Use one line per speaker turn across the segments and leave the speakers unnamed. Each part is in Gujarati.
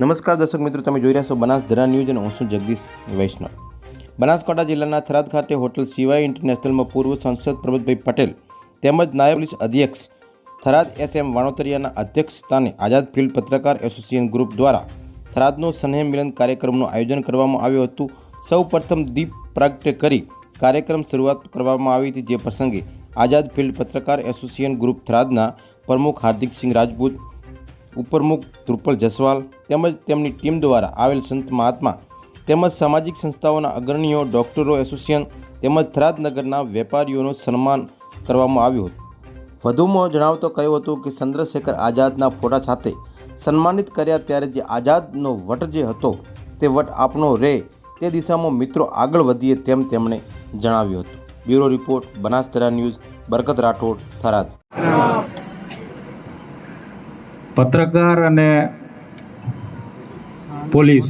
નમસ્કાર દર્શક મિત્રો, તમે જોઈ રહ્યા છો બનાસ ધરા ન્યૂઝ અને હું છું જગદીશ વૈષ્ણવ. બનાસકાંઠા જિલ્લાના થરાદ ખાતે હોટલ સિવાય ઇન્ટરનેશનલમાં પૂર્વ સાંસદ પ્રમોદભાઈ પટેલ તેમજ નાયબ પોલીસ અધ્યક્ષ થરાદ એસ એમ વાણોતરિયાના અધ્યક્ષ સ્થાને આઝાદ ફિલ્ડ પત્રકાર એસોસિએશન ગ્રુપ દ્વારા થરાદનો સ્નેહ મિલન કાર્યક્રમનું આયોજન કરવામાં આવ્યું હતું. સૌ પ્રથમ દીપ પ્રાગટ્ય કરી કાર્યક્રમ શરૂઆત કરવામાં આવી હતી. જે પ્રસંગે આઝાદ ફિલ્ડ પત્રકાર એસોસિએશન ગ્રુપ થરાદના પ્રમુખ હાર્દિકસિંહ રાજપૂત ઉપપ્રમુખ ધ્રુપલ જસવાલ તેમજ તેમની ટીમ દ્વારા આવેલ સંત મહાત્મા તેમજ સામાજિક સંસ્થાઓના અગ્રણીઓ, ડોક્ટરો, એસોસિએશન તેમજ થરાદ નગરના વેપારીઓનું સન્માન કરવામાં આવ્યું હતું. વધુમાં જણાવતો કહ્યું હતું કે ચંદ્રશેખર આઝાદના ફોટા સાથે સન્માનિત કર્યા ત્યારે જે આઝાદનો વટ જે હતો તે વટ આપણો રહે તે દિશામાં મિત્રો આગળ વધીએ તેમ તેમણે જણાવ્યું હતું. Bureau report Banasdhara news, Barkat Rathod, Tharad.
પત્રકાર અને પોલીસ.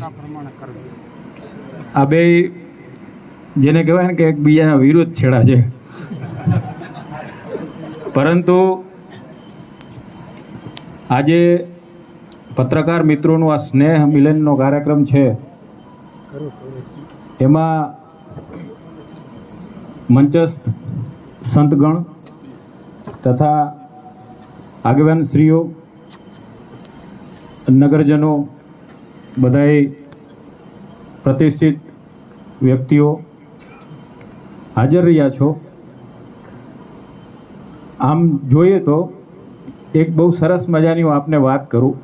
આ બે જેને કહેવાય ને કે એકબીજાના વિરુદ્ધ છેડા છે. પરંતુ આજે પત્રકાર મિત્રોનું આ સ્નેહ મિલનનો કાર્યક્રમ છે. એમાં મંચસ્થ સંતગણ તથા આગેવાન શ્રીઓ નગરજનો બધાએ પ્રતિષ્ઠિત વ્યક્તિઓ હાજર રહ્યા છો. આમ જોઈએ તો એક બહુ સરસ મજાની હું આપને વાત કરું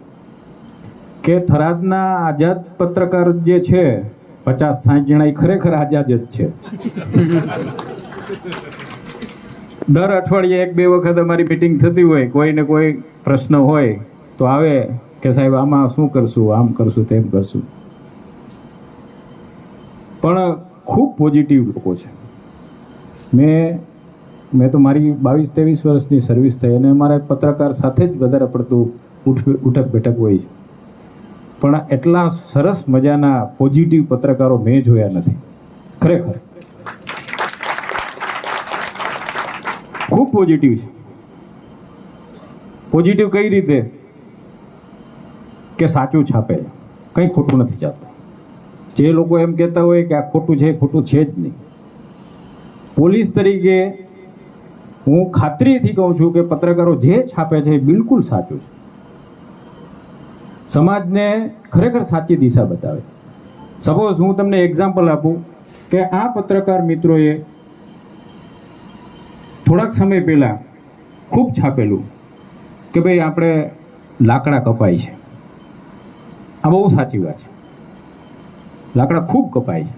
કે થરાદના આઝાદ પત્રકાર જે છે, પચાસ સાઠ જણા એ ખરેખર આઝાદ જ છે. દર અઠવાડિયે એક બે વખત અમારી મિટિંગ થતી હોય કોઈને કોઈ પ્રશ્ન હોય, તો આવે કે સાહેબ, આમાં શું કરશું, આમ કરશું, તેમ કરશું. પણ ખૂબ પોઝિટિવ લોકો છે. મેં મેં તો મારી બાવીસ ત્રેવીસ વર્ષની સર્વિસ થઈ અને મારે પત્રકાર સાથે જ વધારે પડતું ઉઠ ઉઠક બેઠક હોય છે. પણ એટલા સરસ મજાના પોઝિટિવ પત્રકારો મેં જોયા નથી. ખરેખર. ખૂબ પોઝિટિવ છે. પોઝિટિવ કઈ રીતે? કે સાચું છાપે કંઈ ખોટું નથી છાપતા જે લોકો એમ કહેતા હોય કે આ ખોટું છે ખોટું છે જ નહીં. પોલીસ તરીકે હું ખાતરીથી કહું છું કે પત્રકારો જે છાપે છે એ બિલકુલ સાચું છે. સમાજને ખરેખર સાચી દિશા બતાવે. સપોઝ હું તમને એક્ઝામ્પલ આપું કે આ પત્રકાર મિત્રોએ થોડાક સમય પહેલાં ખૂબ છાપેલું કે ભાઈ આપણે લાકડા કપાય છે. આ બહુ સાચી વાત છે. લાકડા ખૂબ કપાય છે.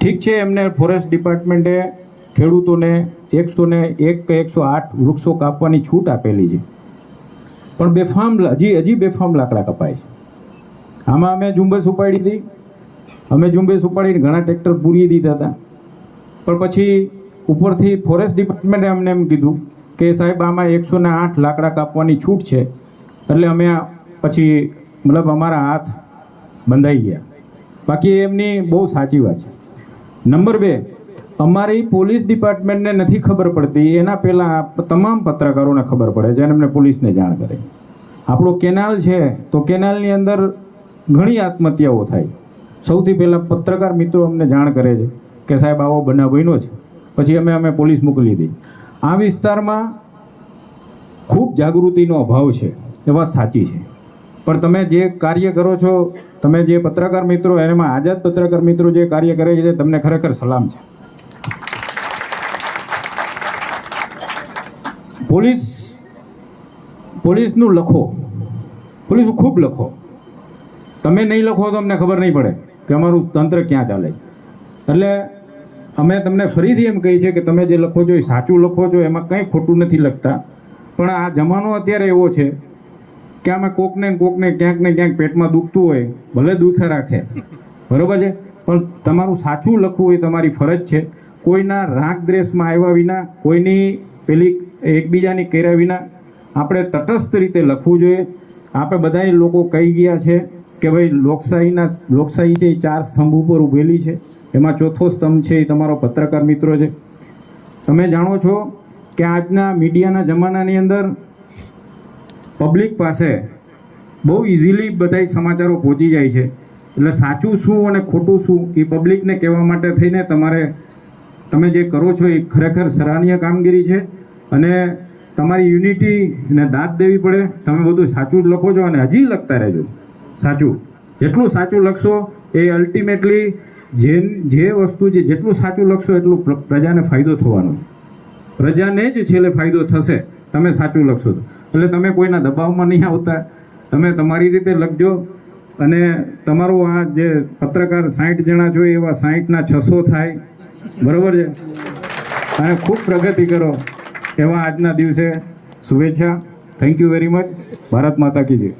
ઠીક છે, એમને ફોરેસ્ટ ડિપાર્ટમેન્ટે ખેડૂતોને એકસો ને એક કે એકસો આઠ વૃક્ષો કાપવાની છૂટ આપેલી છે. પણ બેફામ હજી હજી બેફામ લાકડા કપાય છે. આમાં અમે ઝુંબેશ ઉપાડી હતી. અમે ઝુંબેશ ઉપાડીને ઘણા ટ્રેક્ટર પૂરી દીધા હતા. પણ પછી ઉપરથી ફોરેસ્ટ ડિપાર્ટમેન્ટે અમને એમ કીધું કે સાહેબ, આમાં એકસો ને આઠ લાકડા કાપવાની છૂટ છે. એટલે અમે પછી મતલબ અમારા હાથ બંધાઈ ગયા. બાકી એમની બહુ સાચી વાત છે. નંબર બે, અમારી પોલીસ ડિપાર્ટમેન્ટને નથી ખબર પડતી, એના પહેલાં તમામ પત્રકારોને ખબર પડે છે અને એમને પોલીસને જાણ કરે. આપણો કેનાલ છે, તો કેનાલની અંદર ઘણી આત્મહત્યાઓ થાય. સૌથી પહેલાં પત્રકાર મિત્રો અમને જાણ કરે છે કે સાહેબ, આવો બનાવ બન્યો છે. પછી અમે અમે પોલીસ મોકલી દઈ. આ વિસ્તારમાં ખૂબ જાગૃતિનો અભાવ છે, એ વાત સાચી છે. પણ તમે જે કાર્ય કરો છો, તમે જે પત્રકાર મિત્રો એમાં આઝાદ પત્રકાર મિત્રો જે કાર્ય કરે છે, તમને ખરેખર સલામ છે. પોલીસ, પોલીસનું લખો. પોલીસ ખૂબ લખો. તમે નહીં લખો તો અમને ખબર નહીં પડે કે અમારું તંત્ર ક્યાં ચાલે એટલે અમે તમને ફરીથી એમ કહીએ છીએ કે તમે જે લખો છો એ સાચું લખો છો, એમાં કંઈ ખોટું નથી લખતા. પણ આ જમાનો અત્યારે એવો છે કે આમાં કોકને કોકને ક્યાંક ને ક્યાંક પેટમાં દુખતું હોય, ભલે દુખે રાખે. બરોબર છે? પણ તમારું સાચું લખવું એ તમારી ફરજ છે. કોઈના રાગ દ્વેષમાં આવ્યા વિના, કોઈની પેલી એકબીજાની કર્યા વિના આપણે તટસ્થ રીતે લખવું જોઈએ. આપણે બધા લોકો કહી ગયા છે કે ભાઈ લોકશાહીના, લોકશાહી છે એ ચાર સ્તંભ ઉપર ઊભેલી છે. એમાં ચોથો સ્તંભ છે એ તમારો પત્રકાર મિત્રો છે. તમે જાણો છો કે આજના મીડિયાના જમાનાની અંદર પબ્લિક પાસે બહુ ઇઝીલી બધા સમાચારો પહોંચી જાય છે. એટલે સાચું શું અને ખોટું શું, એ પબ્લિકને કહેવા માટે થઈને તમારે, તમે જે કરો છો એ ખરેખર સરાહનીય કામગીરી છે. અને તમારી યુનિટીને દાંત દેવી પડે. તમે બધું સાચું જ લખો છો અને હજી લખતા રહેજો. સાચું. જેટલું સાચું લખશો એ અલ્ટિમેટલી જે જે વસ્તુ જે જેટલું સાચું લખશો એટલું પ્રજાને ફાયદો થવાનો છે. પ્રજાને જ છેલ્લે ફાયદો થશે. તમે સાચું લખશો એટલે તમે કોઈના દબાવમાં નહીં આવતા. તમે તમારી રીતે લખજો. અને તમારું આ જે પત્રકાર સાઠ જણા છો, એવા સાઠના છસો થાય. બરાબર છે? અને ખૂબ પ્રગતિ કરો. એવા આજના દિવસે શુભેચ્છા. Thank you very much Bharat Mata key